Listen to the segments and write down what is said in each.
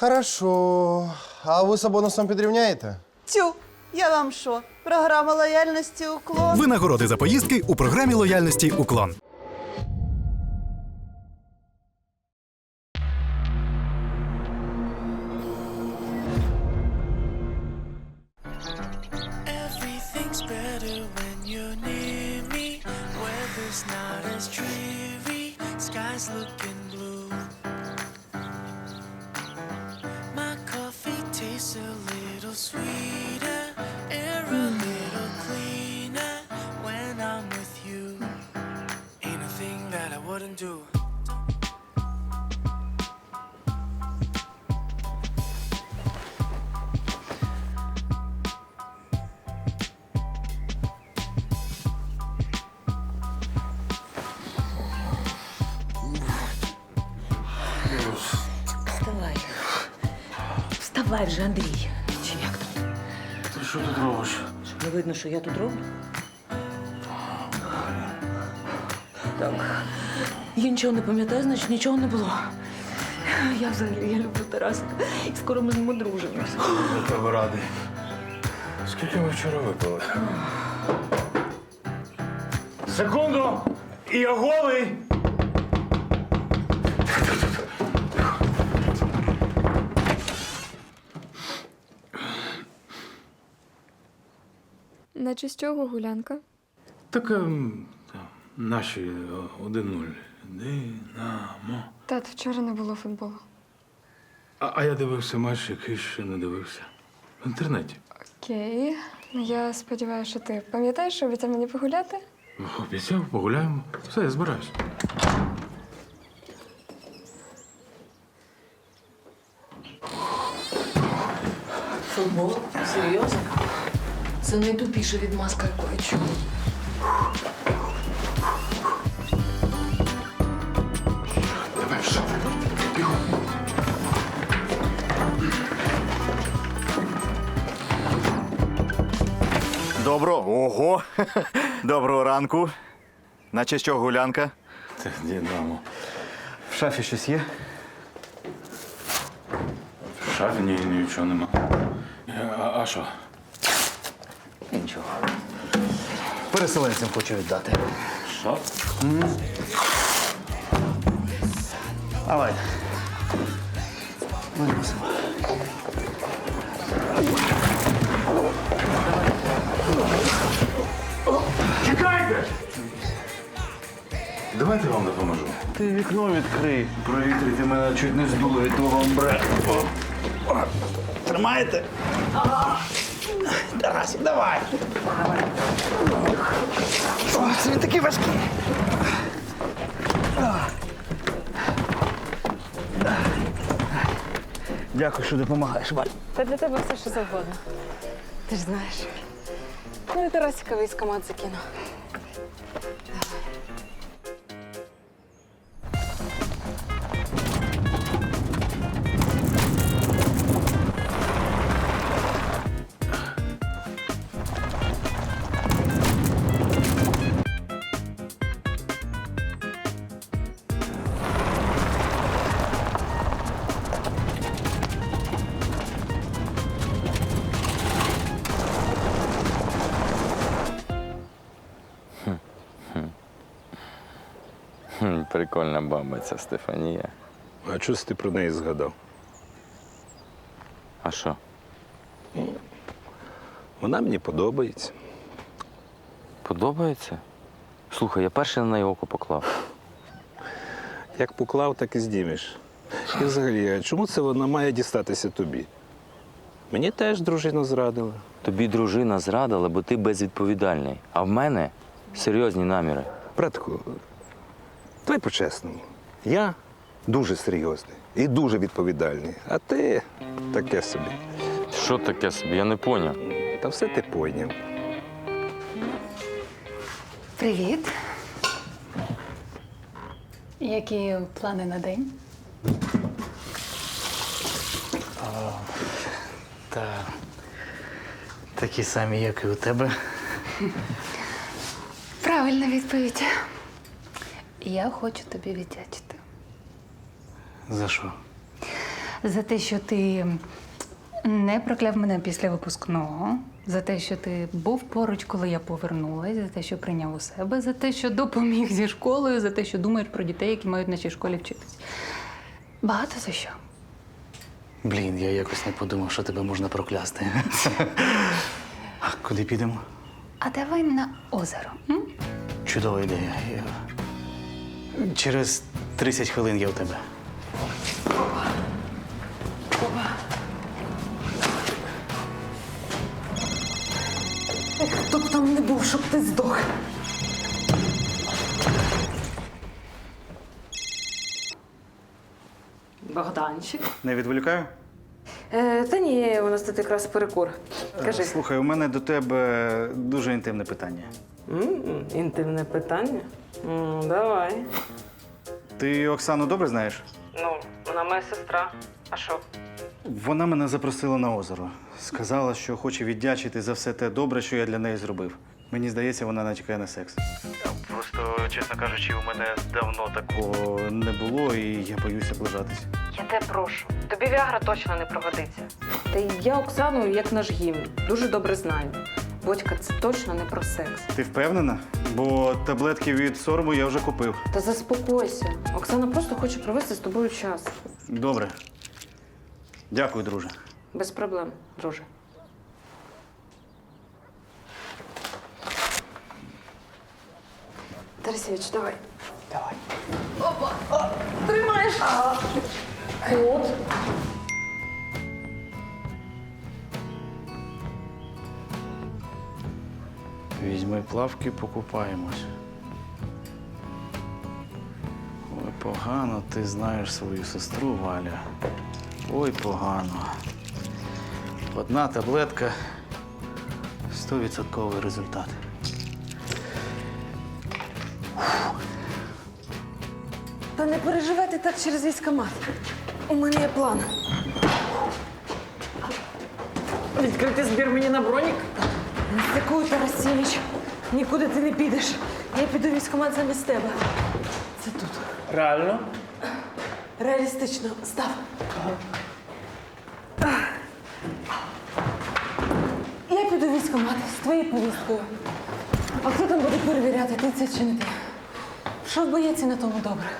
Хорошо. А ви з бонусом підрівняєте? Тю, я вам що? Програма лояльності уклон. Винагороди за поїздки у програмі лояльності Уклон. Вставай вже, Андрій. Чи як там? Ти що тут робиш? Не видно, що я тут роблю? Так. Я нічого не пам'ятаю, значить нічого не було. Я взагалі я люблю Тараса. І скоро ми з ним одружимося. Я тебе радий. Скільки ми вчора випили? Секунду! І я голий! Наче з чого гулянка? Так ем, та, наші е, 1-0. Динамо. Тат, вчора не було футболу. А, а я дивився матч, який ще не дивився. В інтернеті. Окей. Ну, Я сподіваюся, що ти пам'ятаєш, що обіцяв мені погуляти? Обіцяв, погуляємо. Все, я збираюсь. Футбол? Серйозно? Це найтупіша відмазка, яку я чула. Давай, що? Бігом. Добро, ого. Доброго ранку. Наче що гулянка? Це Динамо. В шафі щось є? В шафі ні, нічого нема. А, а що? Нічого. Переселенцям хочу віддати. Що? Давай. Виносимо. Чекайте! Давайте вам допоможу. Ти вікно відкрий. Провітрити мене чуть не здуло від твого амбре. О. О. Тарасик, давай. О, Це він такий важкий. Дякую, що допомагаєш, Валь. Та для тебе все, що завгодно. Ти ж знаєш. Ну і Тарасіка військомат закину. Ця Стефанія. А чого ти про неї згадав? А що? Вона мені подобається. Подобається? Слухай, я перший на неї око поклав. Як поклав, так і здімеш. І взагалі, а чому це вона має дістатися тобі? Мені теж дружина зрадила. Тобі дружина зрадила, бо ти безвідповідальний. А в мене серйозні наміри. Братку, давай по-чесному. Я дуже серйозний і дуже відповідальний. А ти таке собі. Що таке собі? Я не поняв. Та все ти пойняв. Привіт. Які плани на день? Та такі самі, як і у тебе. Правильна відповідь. Я хочу тобі віддячити. За що? за те, що ти не прокляв мене після випускного, за те, що ти був поруч, коли я повернулась, за те, що прийняв у себе, за те, що допоміг зі школою, за те, що думаєш про дітей, які мають в нашій школі вчитись. Багато за що. Блін, я якось не подумав, що тебе можна проклясти. А Куди підемо? А давай на озеро. М? Чудова ідея. Я- Через 30 хвилин я у тебе. Там не був, щоб ти здох. Богданчик. Не відволікаю? Е, та ні, у нас тут якраз перекур. Кажи. Слухай, у мене до тебе дуже інтимне питання. М-м, інтимне питання? М, давай. Ти Оксану добре знаєш? Ну, вона моя сестра. А що? Вона мене запросила на озеро. Сказала, що хоче віддячити за все те добре, що я для неї зробив. Мені здається, вона натякає на секс. Просто, чесно кажучи, у мене давно такого не було, і я боюся ближатись. Я тебе прошу. Тобі Віагра точно не пригодиться. Та й я Оксану, як наш гімн, дуже добре знаю. Бодька, це точно не про секс. Ти впевнена? Бо таблетки від сорому я вже купив. Та заспокойся. Оксана просто хоче провести з тобою час. Добре. Дякую, друже. Без проблем, друже. Тарасевич, давай. Давай. Опа! О, тримаєш! От. Візьми плавки, покупаємось. Ой, погано ти знаєш свою сестру, Валя. Ой, погано. Одна таблетка 100% результат. Та не переживайте так через військомат. У мене є план. Відкрити збір мені на бронік? Не стикуй, Тарасевич. Нікуди ти не підеш. Я піду в військкомат замість тебе. Це тут. Реально? Реалістично. Став. Я піду в військкомат з твоєю повісткою. А хто там буде перевіряти, ти це чи не ти? Що боєці на тому добре?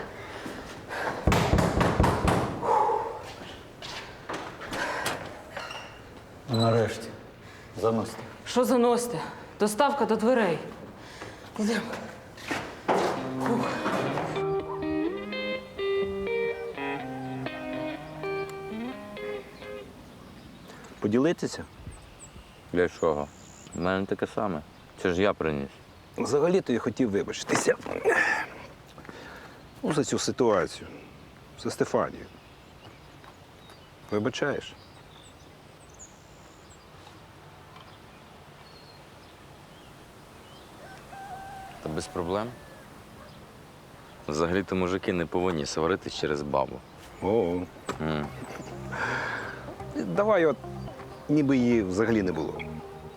Нарешті. Заносите. Що заносите? Доставка до дверей. Йдемо. Поділитися? Для чого? У мене таке саме. Це ж я приніс. Взагалі-то я хотів вибачитися. Ну, за цю ситуацію. За Стефанію. Вибачаєш? Та без проблем. Взагалі-то мужики не повинні сваритись через бабу. О, давай от, ніби її взагалі не було.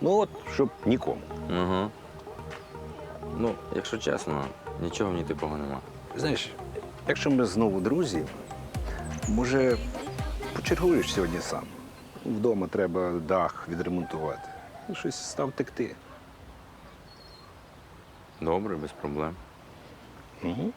Ну от, щоб нікому. Угу. Ну, якщо чесно, нічого в ній типого нема. Знаєш, якщо ми знову друзі, може, почергуєш сьогодні сам. Вдома треба дах відремонтувати. Ну, Щось став текти. Добре, без проблем. Угу.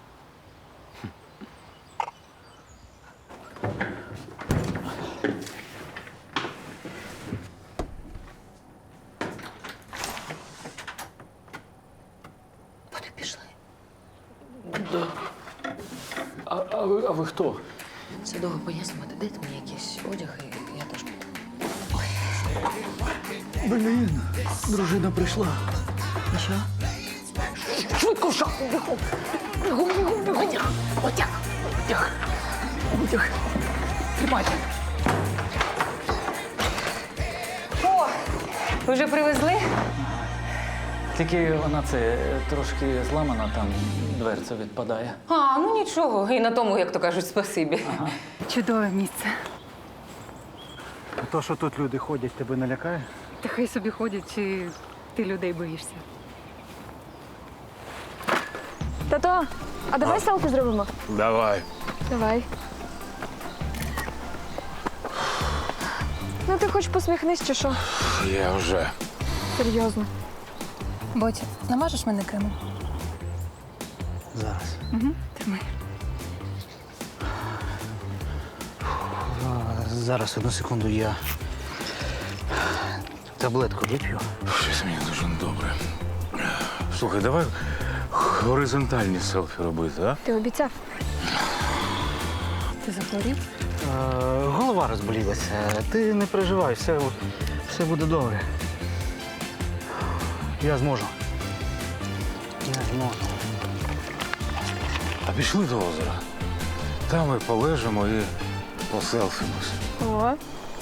Вони пішли. А, а, ви, а ви хто? Це довго пояснювати. Дайте мені якийсь одяг, і я теж піду. Блін, дружина прийшла. І що? Швидко в шахту, бігом. Бігом, бігом, бігом. Одяг, одяг, одяг. Одяг. Тримайте. О, ви вже привезли? Тільки вона це трошки зламана, там дверця відпадає. А, ну нічого. І на тому, як то кажуть, спасибі. Чудове місце. То, що тут люди ходять, тебе не лякає? Та хай собі ходять, чи ти людей боїшся. Тато, а давай селфі зробимо? Давай. Давай. Ну ти хоч посміхнись чи що? Я вже. Серйозно. Ботя, намажеш мене кремом? Зараз. Угу. Тримай. А, Зараз, одну секунду, я таблетку вип'ю. Щось мені дуже добре. Слухай, давай горизонтальні селфі робити, а? Ти обіцяв. Ти захворів? Е, голова розболілася. Ти не переживай, все, все буде добре. Я зможу. Я зможу. А пішли до озера. Там ми полежимо і поселфимось. О,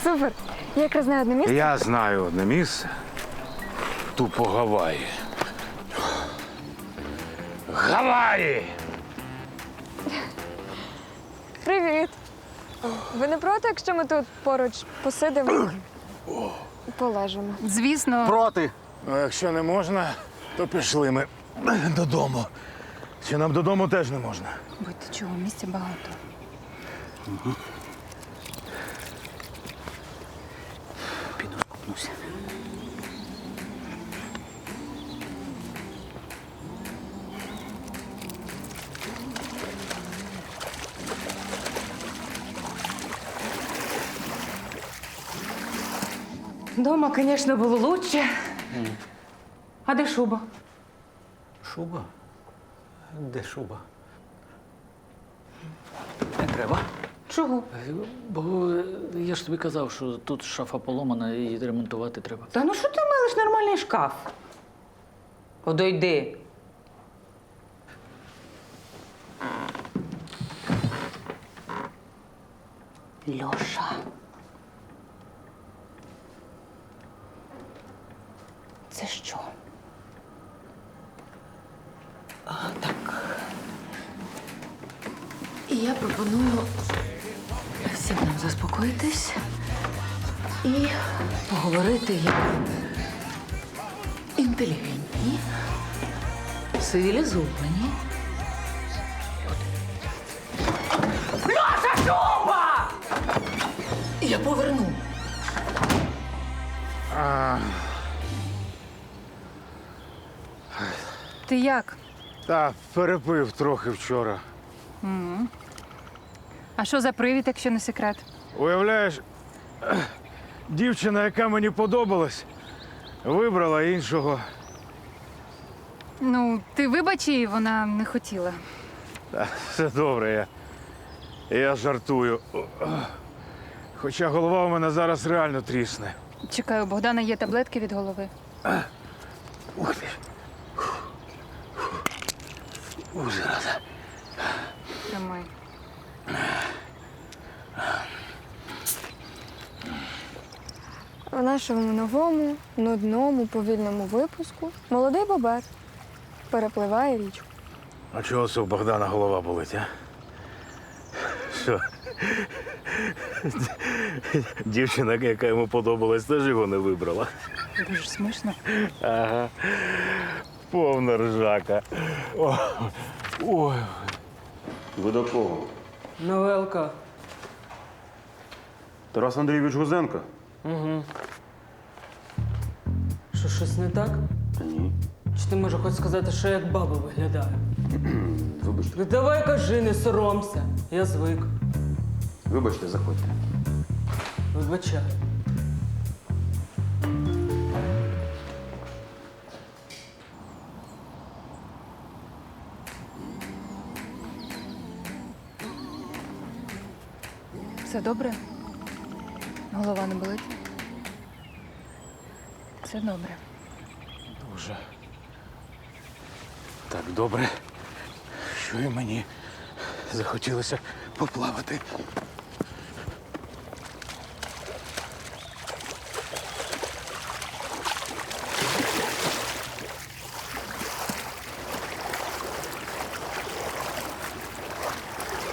супер. Я якраз знаю одне місце. Я знаю одне місце. Тупо Гаваї. Гаваї! Привіт. Ви не проти, якщо ми тут поруч посидимо? і Полежимо. Звісно. Проти! Ну, якщо не можна, то пішли ми додому. Чи нам додому теж не можна? Будь ти чого, місця багато. Піду скупнуся. Дома, звісно, було лучше. А де шуба? Шуба? Де шуба? Не треба. Чого? Бо я ж тобі казав, що тут шафа поломана і ремонтувати треба. Та ну що ти милиш нормальний шкаф? Подойди. Льоша. Що? А, так. І я пропоную всім нам заспокоїтись і поговорити як інтелігентні, цивілізовані. Льоша, Люба! Я поверну. Ти як? Та перепив трохи вчора. А що за привід, якщо не секрет? Уявляєш, дівчина, яка мені подобалась, вибрала іншого. Ну, ти вибач її, вона не хотіла. Та, все добре, я, я жартую. Хоча голова у мене зараз реально трісне. Чекаю, у Богдана є таблетки від голови. Ух ти. Ух, зараза. Тримай. В нашому новому, нудному, повільному випуску молодий бобер перепливає річку. А чого це у Богдана голова болить, а? Що? Дівчина, яка йому подобалась, теж його не вибрала. Дуже смішно. Ага. Повна ржака. О, ой. Ви до кого? Новелка. Тарас Андрійович Гузенко? Угу. Що, щось не так? Та ні. Чи ти може хоч сказати, що я як баба виглядаю? Вибачте. Ну давай кажи, не соромся. Я звик. Вибачте, заходьте. Вибачай. Все добре? Голова не болить? Все добре. Дуже. Так добре, що і мені захотілося поплавати.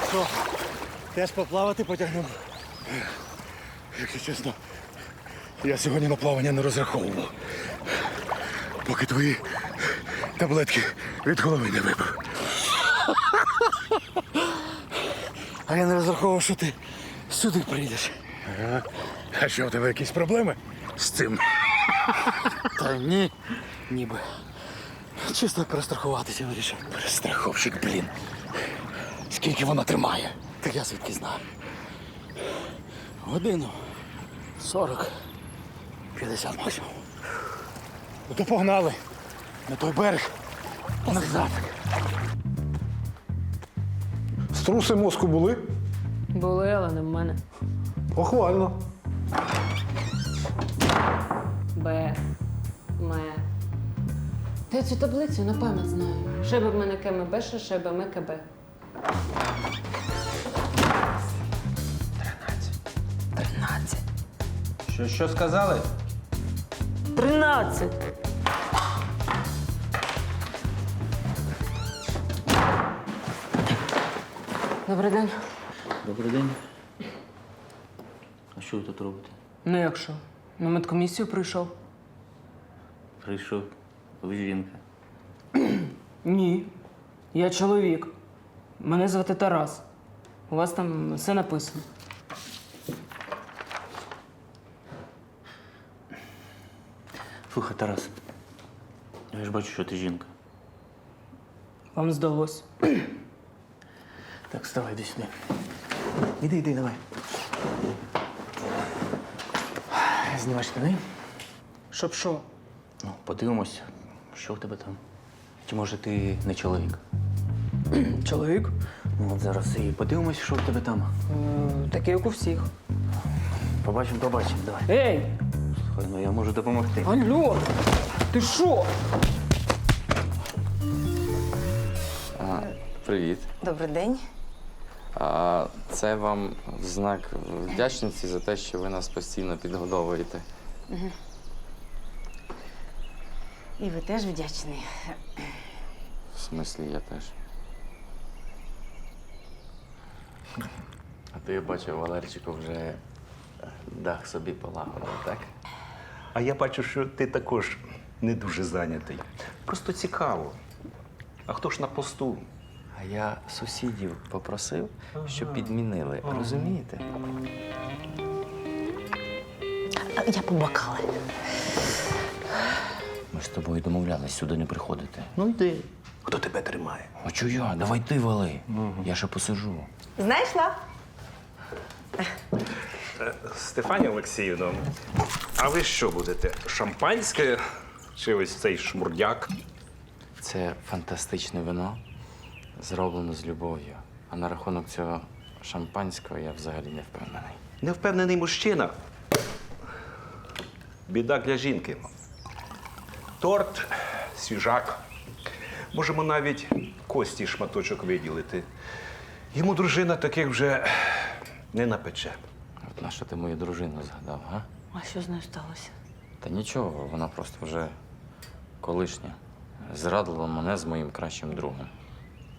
Що? Теж поплавати потягнемо? Якщо чесно, я сьогодні на плавання не розраховував. Поки твої таблетки від голови не випив. А я не розраховував, що ти сюди прийдеш. А що, у тебе якісь проблеми з цим? Та ні, ніби. Чисто перестрахуватися вирішив. Перестраховщик, блін. Скільки вона тримає? Так я звідки знаю. Годину. 40. 50 максимум. Ну то погнали. На той берег. Назад. Струси мозку були? Були, але не в мене. Похвально. Б. Ме. Та я цю таблицю на пам'ять знаю. Шеби в мене кеме беша, шеби ме КБ. Що, що сказали? Тринадцять. Добрий день. Добрий день. А що ви тут робите? Ну як що? На медкомісію прийшов? Прийшов. Ви жінка. Ні. Я чоловік. Мене звати Тарас. У вас там все написано. Слухай, Тарас. Я ж бачу, що ти жінка. Вам здалось. Так, вставай, йди сюди. Іди, іди, давай. Знімай штани. Щоб що? Ну, подивимось, що в тебе там. Чи може ти не чоловік? Чоловік? Ну, от зараз і подивимось, що в тебе там. Е, Такий, як у всіх. Побачимо, побачимо, давай. Ей! Слухай, ну я можу допомогти. Алло! Ти що? Привіт. Добрий день. А це вам в знак вдячності за те, що ви нас постійно підгодовуєте. І ви теж вдячний. В смислі, я теж. А я бачив, Валерчику вже дах собі полагодив, так? А я бачу, що ти також не дуже зайнятий. Просто цікаво. А хто ж на посту? А я сусідів попросив, щоб підмінили. Розумієте? Я побакала. Ми ж з тобою домовлялись сюди не приходити. Ну йди. Хто тебе тримає? А чого я? Давай ти вали. Я ще посижу. Знайшла? Стефанія Олексіївна, а ви що будете? Шампанське чи ось цей шмурдяк? Це фантастичне вино, зроблено з любов'ю. А на рахунок цього шампанського я взагалі не впевнений. Невпевнений мужчина. Біда для жінки. Торт, свіжак. Можемо навіть кості шматочок виділити. Йому дружина таких вже не напече. От на що ти мою дружину згадав, га? А що з нею сталося? Та нічого, вона просто вже колишня. Зрадила мене з моїм кращим другом.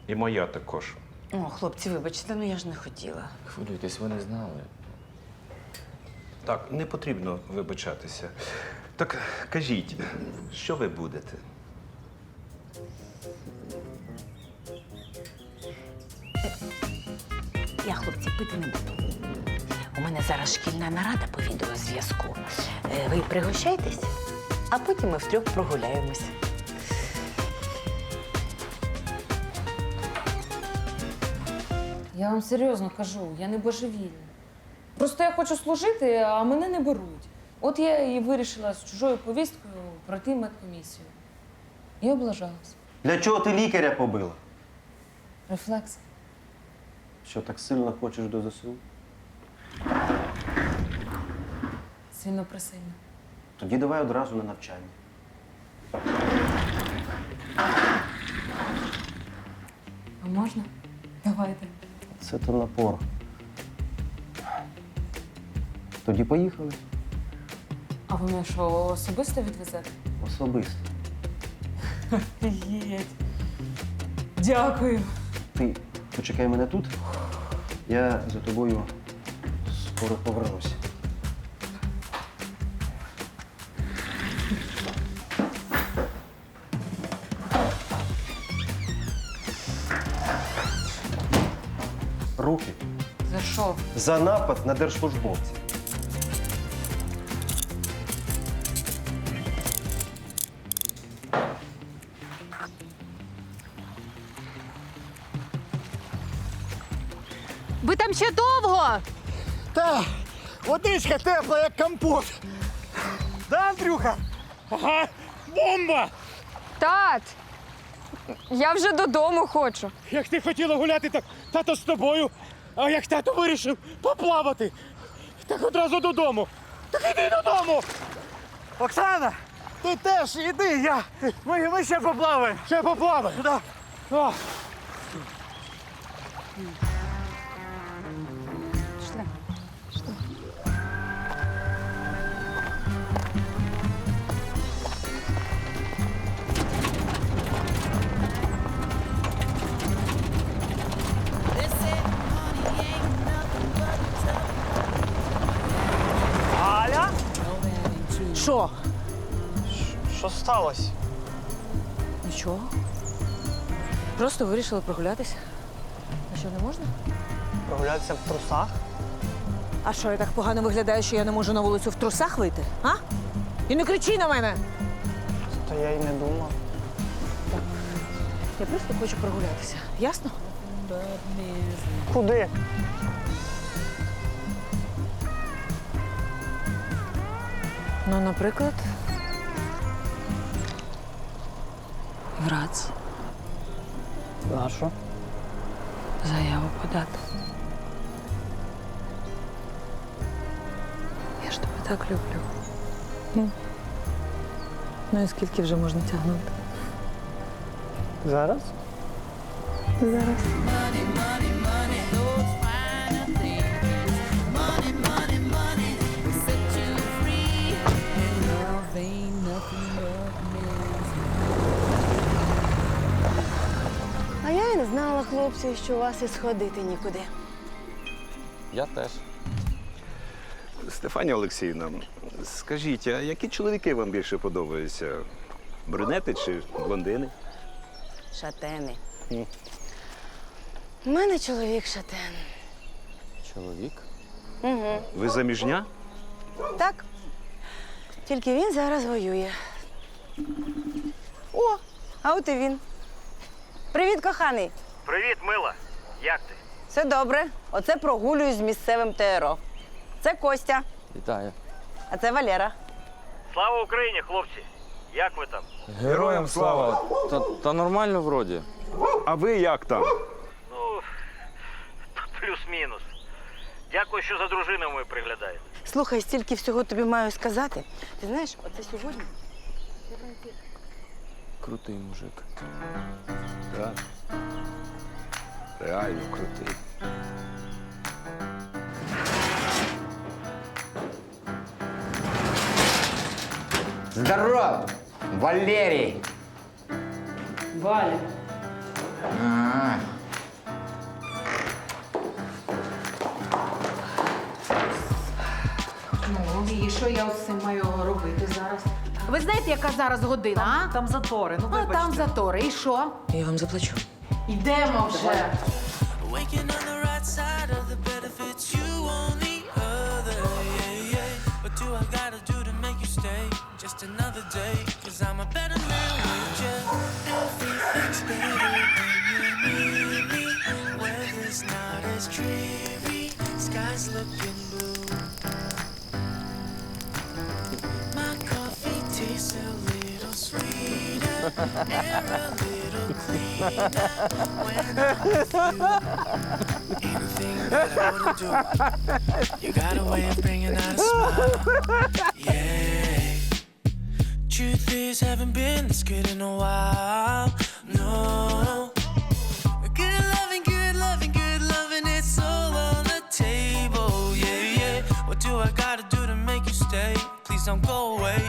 І моя також. О, хлопці, вибачте, ну я ж не хотіла. Хвилюйтесь, ви не знали. Так, не потрібно вибачатися. Так кажіть, що ви будете? Я, хлопці, пити не буду. Мене зараз шкільна нарада по відеозв'язку. Е, Ви пригощайтесь, а потім ми втрьох прогуляємось. Я вам серйозно кажу, я не божевільна. Просто я хочу служити, а мене не беруть. От я і вирішила з чужою повісткою пройти медкомісію. І облажалась. Для чого ти лікаря побила? Рефлекс. Що так сильно хочеш до ЗСУ? Сильно присильно. Тоді давай одразу на навчання. А можна? Давайте. Це то напор. Тоді поїхали. А ви мене що, особисто відвезете? Особисто. Єть. Дякую. Ти почекай мене тут. Я за тобою скоро повернусь. Руки За що? за напад на держслужбовців. Ви там ще довго? Та водичка тепла, як компот. Да, Андрюха? Ага, бомба! Тат! Я вже додому хочу. Як ти хотіла гуляти, так тато з тобою. А як тато вирішив поплавати, так одразу додому. Так іди додому. Оксана, ти теж іди, я. Ми, ми ще поплаваємо. Ще поплаваємо, да. О. Що? Що сталося? Нічого. Просто вирішили прогулятися. А що, не можна? Прогулятися в трусах? А що, я так погано виглядаю, що я не можу на вулицю в трусах вийти? А? І не кричи на мене! Та я й не думав. Я просто хочу прогулятися. Ясно? Куди? Ну, наприклад. Врац. На що? Заяву подати. Я ж тебе так люблю. Ну і скільки вже можна тягнути? Зараз? Зараз. Я не знала, хлопці, що у вас і сходити нікуди. Я теж. Стефанія Олексіївна, скажіть, а які чоловіки вам більше подобаються? Брюнети чи блондини? Шатени. У мене чоловік шатен. Чоловік? Угу. Ви заміжня? Так. Тільки він зараз воює. О, а от і він. Привіт, коханий. Привіт, мила. Як ти? Все добре. Оце прогулюю з місцевим ТРО. Це Костя, Вітаю. а це Валера. Слава Україні, хлопці! Як ви там? Героям слава! Та, та нормально вроді. А ви як там? Ну, плюс-мінус. Дякую, що за дружиною ми приглядаєте. Слухай, стільки всього тобі маю сказати. Ти знаєш, оце сьогодні. Крутий мужик. Так. Реально крутий. Здорово! Валерій! Валя. А, Ну, і що я з цим маю робити зараз? Ви знаєте, яка зараз година? а? Там затори, ну А там затори. І що? Я вам заплачу. Йдемо вже. Waking on the right side of the bed if it's you on the other. Yeah, yeah. What do I gotta do to make you stay? Just another day, cause I'm a better man with you. Everything's better when you're near me. Weather's not as dreary, sky's looking You got a way of bringing out a smile. Yeah. Truth is, haven't been this good in a while. No. Good loving, good loving, good loving, it's all on the table. Yeah, yeah. What do I gotta do to make you stay? Please don't go away.